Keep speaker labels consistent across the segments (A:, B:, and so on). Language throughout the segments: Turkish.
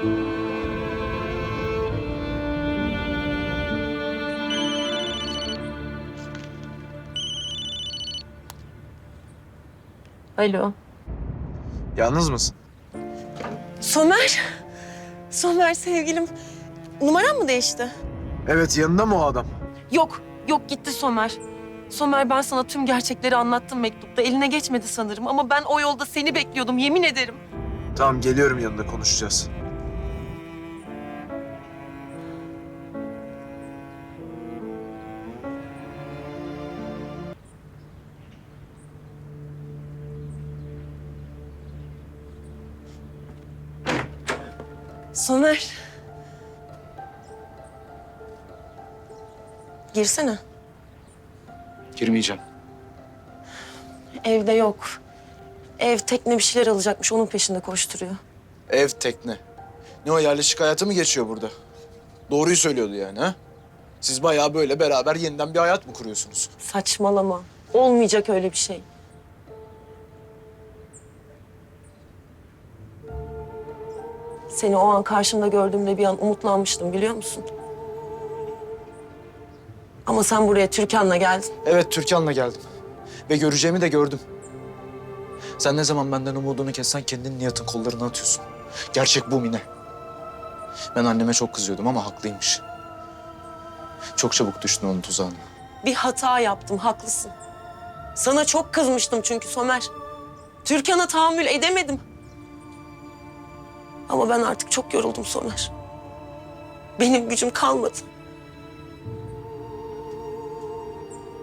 A: Alo.
B: Yalnız mısın?
A: Somer. Somer sevgilim. Numaran mı değişti?
B: Evet yanında mı o adam?
A: Yok, yok gitti Somer. Somer ben sana tüm gerçekleri anlattım mektupta. Eline geçmedi sanırım ama ben o yolda seni bekliyordum yemin ederim.
B: Tamam geliyorum yanında konuşacağız.
A: Somer. Girsene.
C: Girmeyeceğim.
A: Evde yok. Ev tekne bir şeyler alacakmış onun peşinde koşturuyor.
C: Ev tekne. Ne o yerleşik hayatı mı geçiyor burada? Doğruyu söylüyordu yani ha? Siz bayağı böyle beraber yeniden bir hayat mı kuruyorsunuz?
A: Saçmalama. Olmayacak öyle bir şey. Seni o an karşımda gördüğümde bir an umutlanmıştım biliyor musun? Ama sen buraya Türkan'la geldin.
C: Evet Türkan'la geldim. Ve göreceğimi de gördüm. Sen ne zaman benden umudunu kessen kendini Nihat'ın kollarına atıyorsun. Gerçek bu Mine. Ben anneme çok kızıyordum ama haklıymış. Çok çabuk düştün onun tuzağına.
A: Bir hata yaptım, haklısın. Sana çok kızmıştım çünkü Somer. Türkan'a tahammül edemedim. Ama ben artık çok yoruldum Somer. Benim gücüm kalmadı.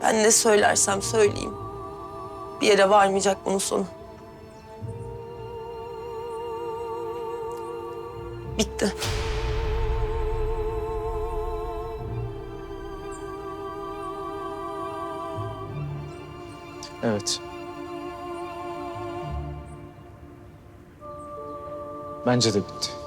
A: Ben ne söylersem söyleyeyim. Bir yere varmayacak bunun sonu. Bitti.
C: Evet. Bence de bitti.